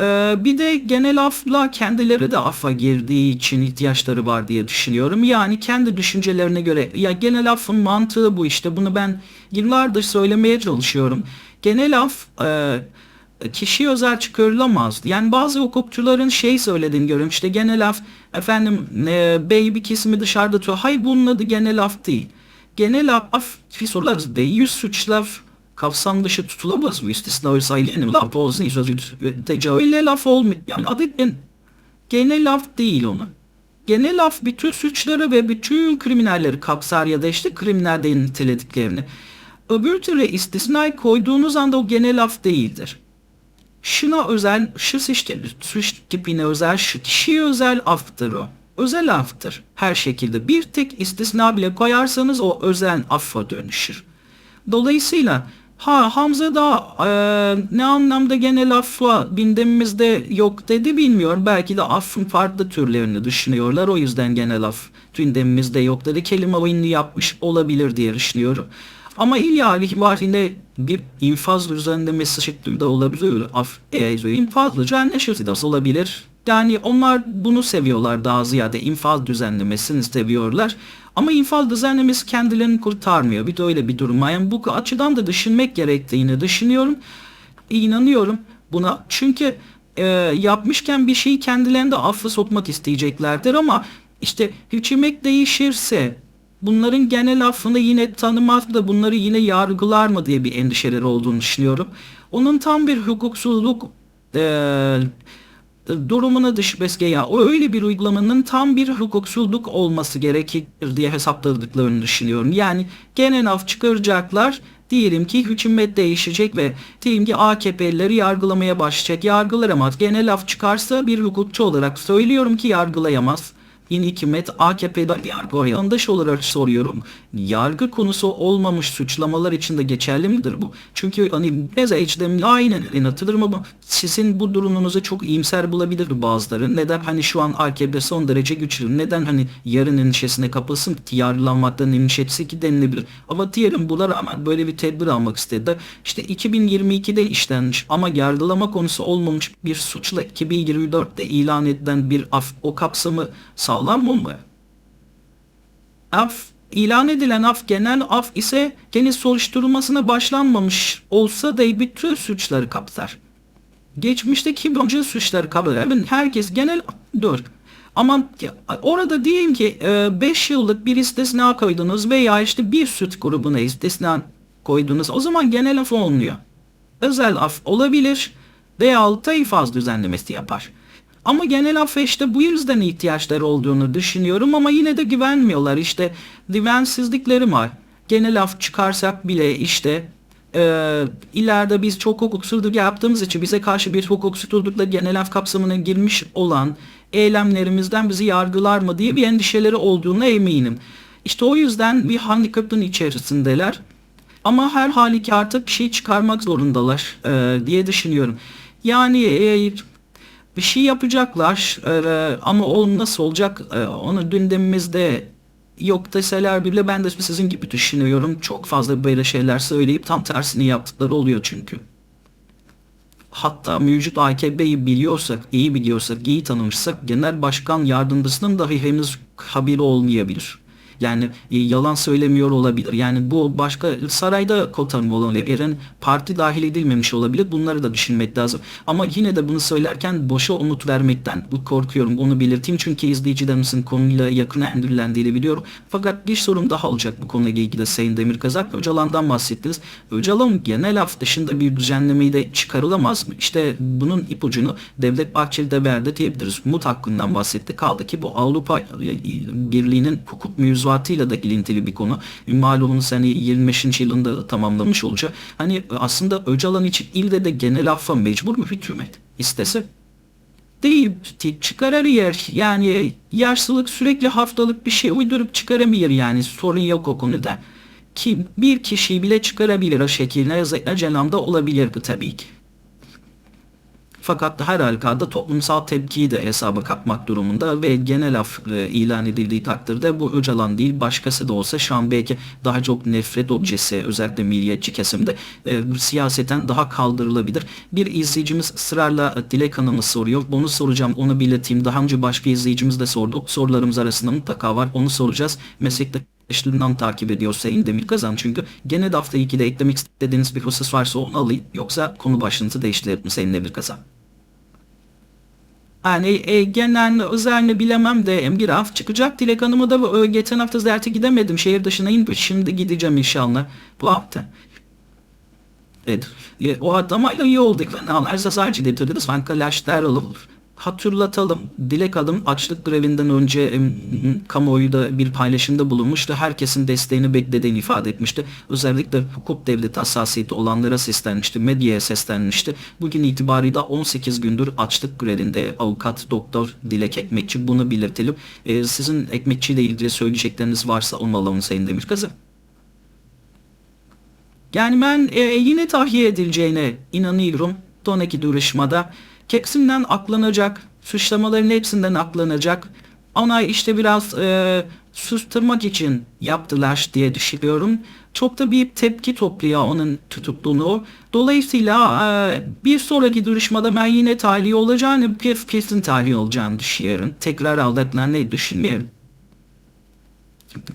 Ee, bir de genel afla kendileri de affa girdiği için ihtiyaçları var diye düşünüyorum. Yani kendi düşüncelerine göre ya genel affın mantığı bu işte bunu ben yıllardır söylemeye çalışıyorum. Genel af e, kişi özel çıkarılamaz. Yani bazı hukukçuların şey söylediğini görüyorum. İşte genel af efendim e, bir kesimi dışarıda tutuyor. Hayır bunun adı genel af değil. Genel af bir sorular değil. Suçlar kapsam dışı tutulamaz bu istisna sayılanı laf olsun tecavüle laf olmuyor. Yani adı gen, genel laf değil onu. Genel laf bütün suçları ve bütün kriminalleri kapsar ya da işte kriminalde nitelediklerini. Öbür türlü istisnai koyduğunuz anda o genel laf değildir. Şuna özel, şu işte suç tipine özel, şu kişiye özel aftır o. Özel aftır her şekilde. Bir tek istisna bile koyarsanız o özel affa dönüşür. Dolayısıyla ha Hamza da e, ne anlamda genel affa gündemimizde yok dedi bilmiyorum. Belki de affın farklı türlerini düşünüyorlar. O yüzden genel af gündemimizde yok dedi. Kelime oyunu yapmış olabilir diye düşünüyorum. Ama illa ihbarinde bir infaz düzenlemesi şeklinde olabilir. Af, e, infazlı cenneşesi de olabilir. Yani onlar bunu seviyorlar daha ziyade infaz düzenlemesini seviyorlar. Ama infaz düzenlemesi kendilerini kurtarmıyor. Bir de öyle bir durum. Yani bu açıdan da düşünmek gerektiğini düşünüyorum. İnanıyorum buna. Çünkü e, yapmışken bir şeyi kendilerinde affı sokmak isteyeceklerdir ama işte hükümet değişirse bunların genel affını yine tanımaz da bunları yine yargılar mı diye bir endişeleri olduğunu düşünüyorum. Onun tam bir hukuksuzluk e, durumuna dış beske ya o öyle bir uygulamanın tam bir hukuksuzluk olması gerekir diye hesapladıklarını düşünüyorum. Yani genel af çıkaracaklar diyelim ki hükümet değişecek ve diyelim ki AKP'lileri yargılamaya başlayacak. Yargılayamaz. Genel af çıkarsa bir hukukçu olarak söylüyorum ki yargılayamaz yeni hükümet AKP'de yargı yandaş olarak soruyorum. Yargı konusu olmamış suçlamalar için de geçerli midir bu? Çünkü hani Reza Ecdem'le aynen atılır mı bu? Sizin bu durumunuzu çok iyimser bulabilir bazıları. Neden hani şu an AKP son derece güçlü? Neden hani yarın endişesine kapılsın yargılanmaktan endişesi ki denilebilir. Ama diyelim buna rağmen böyle bir tedbir almak istedi. İşte 2022'de işlenmiş ama yargılama konusu olmamış bir suçla 2024'te ilan edilen bir af o kapsamı sağ sağlam mı? Af ilan edilen af genel af ise kendi soruşturulmasına başlanmamış olsa da bütün suçları kapsar. Geçmişteki önce suçları kapsar. Herkes genel dur. Ama orada diyelim ki 5 yıllık bir istisna koydunuz veya işte bir süt grubuna istisna koydunuz. O zaman genel af olmuyor. Özel af olabilir veya altı ifaz düzenlemesi yapar. Ama genel affa işte bu yüzden ihtiyaçları olduğunu düşünüyorum ama yine de güvenmiyorlar. İşte güvensizlikleri var. Genel af çıkarsak bile işte e, ileride biz çok hukuksuzluk yaptığımız için bize karşı bir hukuksuzlukla genel af kapsamına girmiş olan eylemlerimizden bizi yargılar mı diye bir endişeleri olduğuna eminim. İşte o yüzden bir handikapın içerisindeler. Ama her halükarda bir şey çıkarmak zorundalar e, diye düşünüyorum. Yani e, bir şey yapacaklar e, ama o nasıl olacak e, onu gündemimizde yok deseler bile ben de sizin gibi düşünüyorum. Çok fazla böyle şeyler söyleyip tam tersini yaptıkları oluyor çünkü. Hatta mevcut AKP'yi biliyorsak, iyi biliyorsak, iyi tanımışsak genel başkan yardımcısının dahi henüz haberi olmayabilir. Yani e, yalan söylemiyor olabilir. Yani bu başka sarayda kotanım olabilir. parti dahil edilmemiş olabilir. Bunları da düşünmek lazım. Ama yine de bunu söylerken boşa umut vermekten bu korkuyorum. Onu belirteyim çünkü izleyicilerimizin konuyla yakın endirilendiğini biliyorum. Fakat bir sorun daha olacak bu konuyla ilgili Sayın Demirkazak. Öcalan'dan bahsettiniz. Öcalan genel af dışında bir düzenlemeyi de çıkarılamaz mı? İşte bunun ipucunu Devlet Bahçeli de verdi diyebiliriz. Mut hakkından bahsetti. Kaldı ki bu Avrupa Birliği'nin hukuk mevzuatı mevzuatıyla da ilintili bir konu. Malumunuz hani 25. yılında tamamlamış olacak. Hani aslında Öcalan için ilde de genel affa mecbur mu hükümet? İstese değil çıkarır yer yani yaşlılık sürekli haftalık bir şey uydurup çıkaramıyor yani sorun yok o konuda ki bir kişiyi bile çıkarabilir o şekilde Öcalan'da olabilirdi tabii ki Fakat her halükarda toplumsal tepkiyi de hesaba katmak durumunda ve genel af e, ilan edildiği takdirde bu Öcalan değil başkası da olsa şu an belki daha çok nefret objesi özellikle milliyetçi kesimde e, siyaseten daha kaldırılabilir. Bir izleyicimiz ısrarla e, Dilek Hanım'ı soruyor. Onu soracağım onu belirteyim. Daha önce başka izleyicimiz de sordu. Sorularımız arasında mutlaka var. Onu soracağız. Meslekte arkadaşlarından takip ediyor Sayın Demir Kazan çünkü gene de hafta 2'de eklemek istediğiniz bir husus varsa onu alayım yoksa konu başlığınızı Sayın Demir Kazan? Yani e, genel özelini bilemem de bir hafta çıkacak. Dilek Hanım'a da e, geçen hafta ziyarete gidemedim. Şehir dışına inip şimdi gideceğim inşallah bu hafta. Evet. E, o adamla iyi olduk. Fena sadece dedi. Sanki laşlar olur hatırlatalım. Dilek Hanım açlık grevinden önce em, kamuoyunda bir paylaşımda bulunmuştu. Herkesin desteğini beklediğini ifade etmişti. Özellikle hukuk devleti hassasiyeti olanlara seslenmişti. Medyaya seslenmişti. Bugün itibariyle 18 gündür açlık grevinde avukat doktor Dilek Ekmekçi bunu belirtelim. E, sizin Ekmekçi ile ilgili söyleyecekleriniz varsa onu alalım Sayın Demirkazı. Yani ben e, yine tahliye edileceğine inanıyorum. Sonraki duruşmada Keksinden aklanacak, suçlamaların hepsinden aklanacak. Ona işte biraz e, susturmak için yaptılar diye düşünüyorum. Çok da bir tepki topluyor onun tutukluluğu. Dolayısıyla e, bir sonraki duruşmada ben yine tahliye olacağını, kesin tahliye olacağını düşünüyorum. Tekrar aldatlarını düşünmüyorum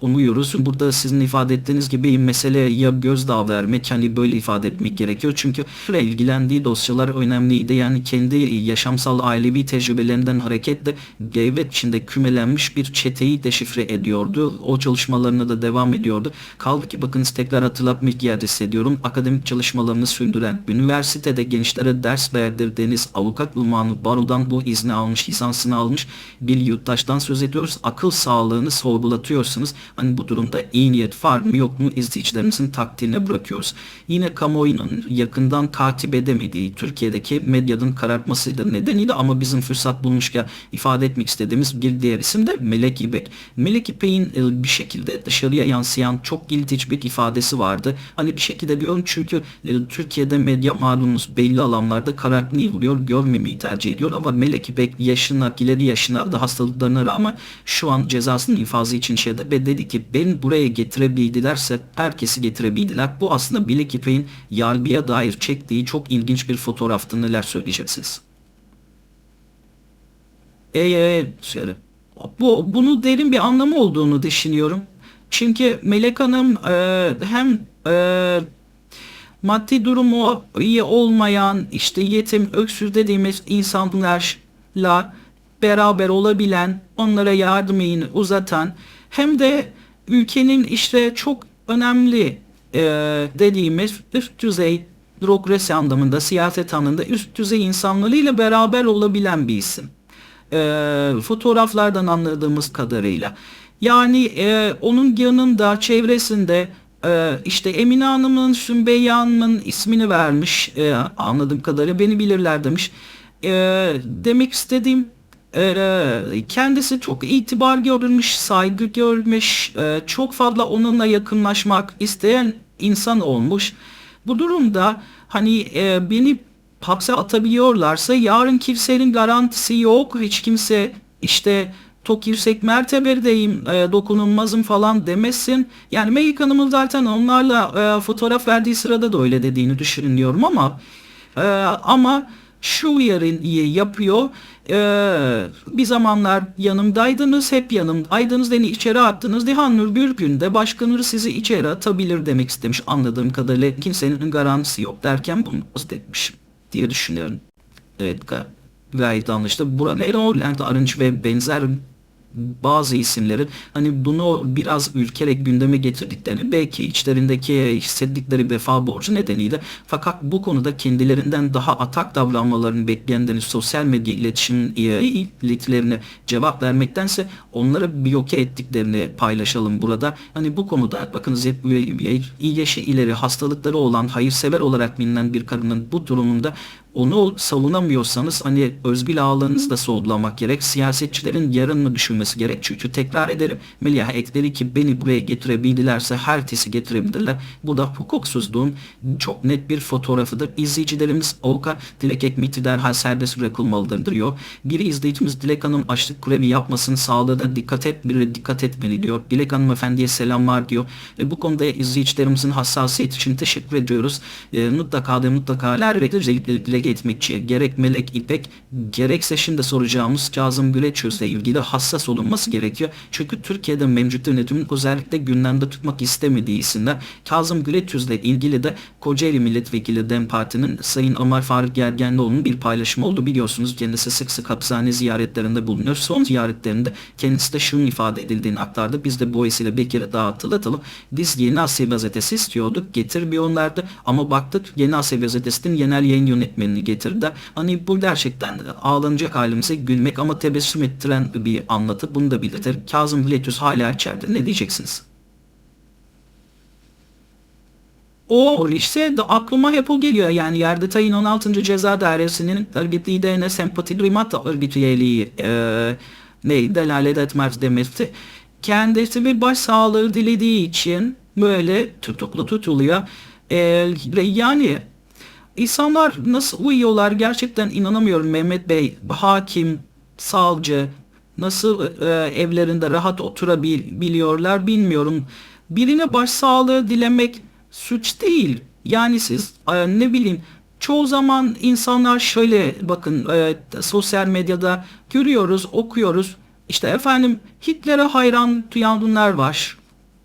umuyoruz. Burada sizin ifade ettiğiniz gibi mesele ya gözdağı vermek hani böyle ifade etmek gerekiyor. Çünkü ilgilendiği dosyalar önemliydi. Yani kendi yaşamsal ailevi tecrübelerinden hareketle devlet içinde kümelenmiş bir çeteyi deşifre ediyordu. O çalışmalarına da devam ediyordu. Kaldı ki bakınız tekrar hatırlatmak yer hissediyorum. Akademik çalışmalarını sürdüren, üniversitede gençlere ders verdirdiğiniz avukat ünvanı barodan bu izni almış, lisansını almış bir yurttaştan söz ediyoruz. Akıl sağlığını sorgulatıyorsunuz yapacaksınız. Hani bu durumda iyi niyet var mı yok mu izleyicilerimizin takdirine bırakıyoruz. Yine kamuoyunun yakından takip edemediği Türkiye'deki medyanın karartmasıyla nedeniyle ama bizim fırsat bulmuşken ifade etmek istediğimiz bir diğer isim de Melek İpek. Melek İpek'in e, bir şekilde dışarıya yansıyan çok ilginç bir ifadesi vardı. Hani bir şekilde diyorum çünkü e, Türkiye'de medya malumunuz belli alanlarda karartmayı buluyor, görmemeyi tercih ediyor ama Melek İpek yaşına, ileri yaşına da hastalıklarına rağmen şu an cezasının infazı için şeyde ve dedi ki ben buraya getirebildilerse herkesi getirebildiler. Bu aslında Billy Kipey'in Yalbi'ye dair çektiği çok ilginç bir fotoğraftı neler söyleyeceksiniz. Eee şöyle. Bu, bunu derin bir anlamı olduğunu düşünüyorum. Çünkü Melek Hanım e, hem e, maddi durumu iyi olmayan işte yetim öksüz dediğimiz insanlarla beraber olabilen onlara yardım elini uzatan hem de ülkenin işte çok önemli e, dediğimiz üst düzey bürokrasi anlamında, siyaset anlamında üst düzey insanlarıyla beraber olabilen bir isim. E, fotoğraflardan anladığımız kadarıyla. Yani e, onun yanında, çevresinde e, işte Emine Hanım'ın, Sümeyye Hanım'ın ismini vermiş. E, anladığım kadarıyla beni bilirler demiş. E, demek istediğim kendisi çok itibar görülmüş, saygı görmüş, e, çok fazla onunla yakınlaşmak isteyen insan olmuş. Bu durumda hani e, beni hapse atabiliyorlarsa yarın kimsenin garantisi yok. Hiç kimse işte çok yüksek mertebedeyim, e, dokunulmazım falan demesin. Yani Melik Hanım'ın zaten onlarla fotoğraf verdiği sırada da öyle dediğini düşünüyorum ama ama şu uyarıyı yapıyor. Ee, bir zamanlar yanımdaydınız, hep yanımdaydınız, beni içeri attınız. Dihanur bir günde başkanır sizi içeri atabilir demek istemiş anladığım kadarıyla. Kimsenin garantisi yok derken bunu etmişim diye düşünüyorum. Evet gayet anlaşıldı. Burada Erol Arınç ve benzer bazı isimlerin hani bunu biraz ülkerek gündeme getirdiklerini belki içlerindeki hissettikleri vefa borcu nedeniyle fakat bu konuda kendilerinden daha atak davranmalarını bekleyenlerin sosyal medya iletişim iletilerine cevap vermektense onları bloke ettiklerini paylaşalım burada. Hani bu konuda bakınız hep iyi yaşı ileri hastalıkları olan hayırsever olarak bilinen bir kadının bu durumunda onu savunamıyorsanız hani özgül ağlarınızı da sorgulamak gerek. Siyasetçilerin yarını düşünmesi gerek. Çünkü tekrar ederim Melih ekleri ki beni buraya getirebildilerse herkesi getirebilirler. Bu da hukuksuzluğun çok net bir fotoğrafıdır. İzleyicilerimiz avukat Dilek Ekmeti derhal serbest bırakılmalıdır diyor. Bir izleyicimiz Dilek Hanım açlık grevi yapmasını sağladı. Dikkat et, biri dikkat etmeli diyor. Dilek Hanımefendiye selamlar diyor. Ve bu konuda izleyicilerimizin hassasiyet için teşekkür ediyoruz. E, mutlaka da mutlaka dilek etmekçi gerek Melek İpek gerekse şimdi soracağımız Kazım Güleçöz'le ilgili hassas olunması gerekiyor. Çünkü Türkiye'de mevcut yönetimin özellikle gündemde tutmak istemediği isimler Kazım Güleçöz'le ilgili de Kocaeli Milletvekili DEM Parti'nin Sayın Ömer Faruk Gergenlioğlu'nun bir paylaşımı oldu. Biliyorsunuz kendisi sık sık hapishane ziyaretlerinde bulunuyor. Son ziyaretlerinde kendisi de şunu ifade edildiğini aktardı. Biz de bu vesile bir kere daha hatırlatalım. Biz Yeni Asya gazetesi istiyorduk. Getirmiyorlardı. Ama baktık Yeni Asya gazetesinin genel yayın yönetmenini getirdi. Hani bu gerçekten ağlanacak halimize gülmek ama tebessüm ettiren bir anlatı. Bunu da belirtir. Kazım Biletöz hala içeride. Ne diyeceksiniz? O işte de aklıma hep o geliyor. Yani Yargıtay'ın 16. Ceza Dairesi'nin örgüt liderine sempati duymak da örgüt üyeliği e, ne delalet etmez demesi. Kendisi bir başsağlığı dilediği için böyle tutuklu tutuluyor. E, yani insanlar nasıl uyuyorlar gerçekten inanamıyorum Mehmet Bey. Hakim, savcı nasıl e, evlerinde rahat oturabiliyorlar bilmiyorum. Birine başsağlığı dilemek suç değil. Yani siz e, ne bileyim çoğu zaman insanlar şöyle bakın e, sosyal medyada görüyoruz, okuyoruz. İşte efendim Hitler'e hayran duyanlar var.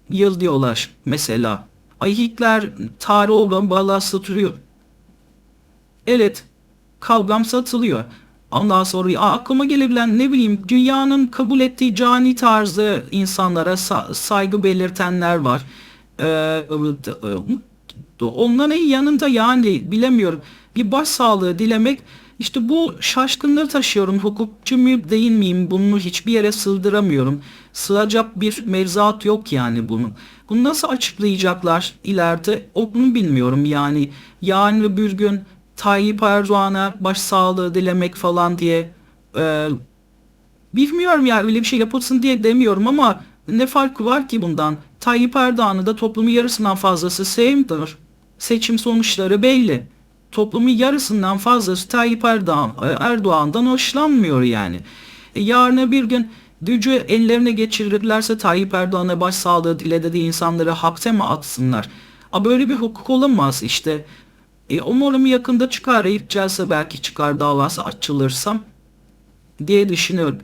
Yıl diyorlar mesela. Ay Hitler tarih olan balığa satılıyor. Evet kavgam satılıyor. Ondan sonra aklıma gelebilen ne bileyim dünyanın kabul ettiği cani tarzı insanlara sa- saygı belirtenler var. Ee, onların yanında yani bilemiyorum bir başsağlığı dilemek işte bu şaşkınlığı taşıyorum. Hukukçu mu değil miyim? Bunu hiçbir yere sığdıramıyorum. Sığacak bir mevzuat yok yani bunun. Bunu nasıl açıklayacaklar ileride? Onu bilmiyorum yani. Yarın bir gün Tayyip Erdoğan'a başsağlığı dilemek falan diye e, bilmiyorum ya öyle bir şey yapılsın diye demiyorum ama ne farkı var ki bundan? Tayyip Erdoğan'ı da toplumun yarısından fazlası sevmiyor. Seçim sonuçları belli. Toplumun yarısından fazlası Tayyip Erdoğan, Erdoğan'dan hoşlanmıyor yani. E, yarın bir gün gücü ellerine geçirirlerse Tayyip Erdoğan'a başsağlığı dile dediği insanları hapse mi atsınlar? A böyle bir hukuk olamaz işte. E, umarım yakında çıkar. İlk belki çıkar davası açılırsam diye düşünüyorum.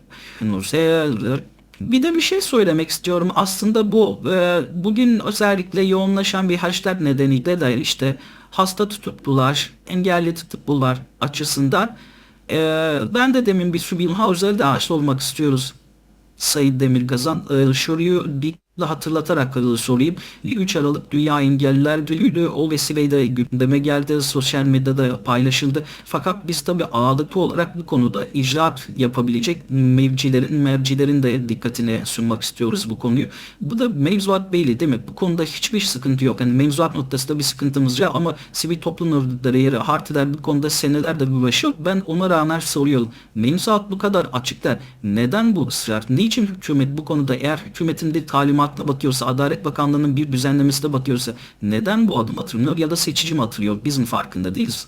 Bir de bir şey söylemek istiyorum. Aslında bu e, bugün özellikle yoğunlaşan bir hashtag nedeniyle de işte hasta tutuklular, engelli tutuklular açısından e, ben de demin bir Subin Hauser'da aşık olmak istiyoruz. Sayın Demirgazan e, soruyu bir hatırlatarak sorayım. 3 Aralık Dünya Engelliler Günü o vesileyle gündeme geldi. Sosyal medyada paylaşıldı. Fakat biz tabi ağırlıklı olarak bu konuda icraat yapabilecek mevcilerin, mercilerin de dikkatine sunmak istiyoruz bu konuyu. Bu da mevzuat belli değil mi? Bu konuda hiçbir sıkıntı yok. Yani mevzuat noktasında bir sıkıntımız yok ama sivil toplum örgütleri, hartiler bu konuda senelerde uğraşıyor. Ben ona rağmen soruyorum. Mevzuat bu kadar açıklar. Neden bu ısrar? Niçin hükümet bu konuda eğer hükümetin bir talimat akla bakıyorsa, Adalet Bakanlığı'nın bir düzenlemesi de bakıyorsa neden bu adım atılmıyor ya da seçici mi atılıyor? Bizim farkında değiliz.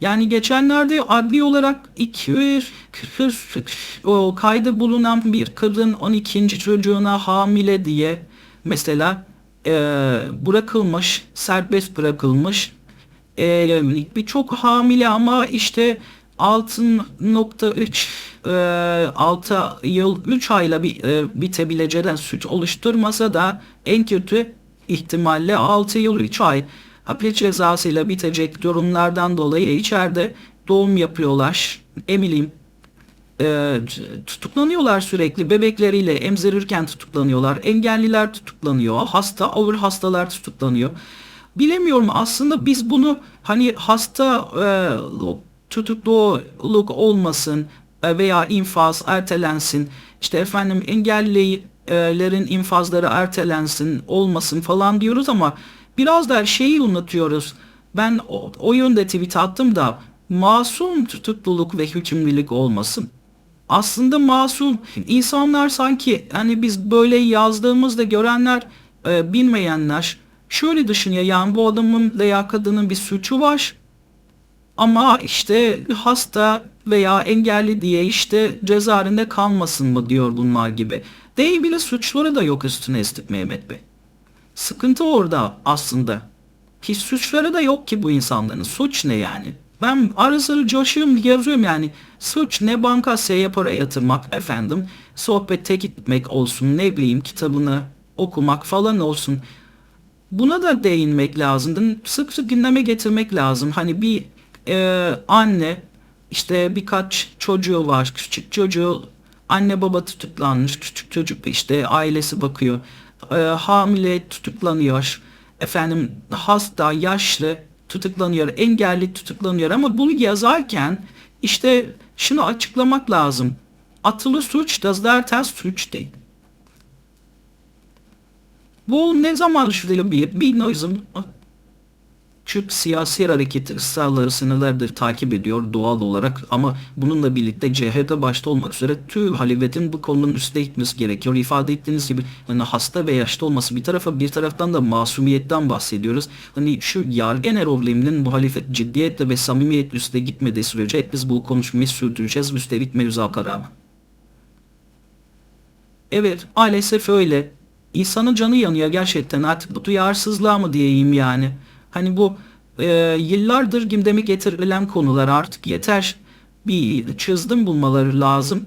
Yani geçenlerde adli olarak 240 o kaydı bulunan bir kadın 12. çocuğuna hamile diye mesela e, bırakılmış, serbest bırakılmış. E, Birçok hamile ama işte 6.3 e, 6 yıl 3 ayla bir, e, bitebileceğinden suç oluşturmasa da en kötü ihtimalle 6 yıl 3 ay hapis cezasıyla bitecek durumlardan dolayı içeride doğum yapıyorlar. Eminim e, tutuklanıyorlar sürekli. Bebekleriyle emzirirken tutuklanıyorlar. Engelliler tutuklanıyor. Hasta, ağır hastalar tutuklanıyor. Bilemiyorum aslında biz bunu hani hasta e, tutukluluk olmasın e, veya infaz ertelensin. İşte efendim engellilerin infazları ertelensin olmasın falan diyoruz ama biraz da şeyi unutuyoruz. Ben o, o yönde tweet attım da masum tutukluluk ve hükümlülük olmasın. Aslında masum insanlar sanki hani biz böyle yazdığımızda görenler e, bilmeyenler şöyle düşünüyor yani bu adamın veya kadının bir suçu var ama işte hasta veya engelli diye işte cezaevinde kalmasın mı diyor bunlar gibi. Değil bile suçları da yok üstüne istik Mehmet Bey. Sıkıntı orada aslında. Hiç suçları da yok ki bu insanların. Suç ne yani? Ben ara sıra coşuyorum yazıyorum yani. Suç ne bankasya para yatırmak efendim. Sohbete gitmek olsun ne bileyim kitabını okumak falan olsun. Buna da değinmek lazım. Sık sık gündeme getirmek lazım. Hani bir e, anne işte birkaç çocuğu var küçük çocuğu anne baba tutuklanmış küçük çocuk işte ailesi bakıyor e, hamile tutuklanıyor efendim hasta yaşlı tutuklanıyor engelli tutuklanıyor ama bunu yazarken işte şunu açıklamak lazım atılı suç da zaten suç değil. Bu ne zaman düşünülüyor? 1900 Kürt siyasi hareketi ısrarları senelerdir takip ediyor doğal olarak ama bununla birlikte CHP başta olmak üzere tüm halifetin bu konunun üstüne gitmesi gerekiyor. İfade ettiğiniz gibi hani hasta ve yaşlı olması bir tarafa bir taraftan da masumiyetten bahsediyoruz. Hani şu yargen probleminin muhalefet ciddiyetle ve samimiyet üstüne gitmediği sürece hep biz bu konuşmayı sürdüreceğiz müstelik mevzuaka rağmen. Evet maalesef öyle. İnsanın canı yanıyor gerçekten artık bu duyarsızlığa mı diyeyim yani. Hani bu e, yıllardır gündeme getirilen konular artık yeter. Bir çözüm bulmaları lazım.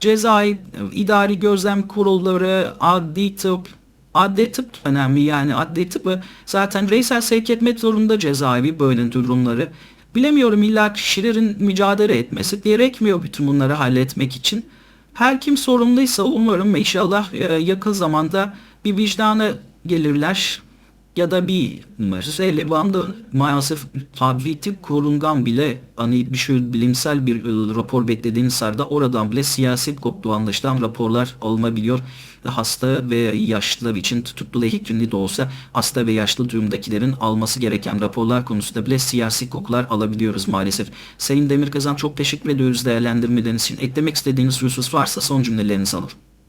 Cezai, idari gözlem kurulları, adli tıp, adli tıp önemli yani adli tıpı zaten reysel sevk etmek zorunda cezaevi böyle durumları. Bilemiyorum illa kişilerin mücadele etmesi gerekmiyor bütün bunları halletmek için. Her kim sorumluysa umarım inşallah e, yakın zamanda bir vicdana gelirler ya da bir mesele bandı maalesef tabiati korungan bile hani bir şey bilimsel bir e, rapor beklediğiniz sırada oradan bile siyaset koptuğu anlaşılan raporlar olabiliyor. Hasta ve yaşlılar için tutuklu lehik de olsa hasta ve yaşlı durumdakilerin alması gereken raporlar konusunda bile siyasi kokular alabiliyoruz maalesef. Sayın Demirkazan çok teşekkür ediyoruz değerlendirmeleriniz için. Eklemek istediğiniz husus varsa son cümlelerinizi alır.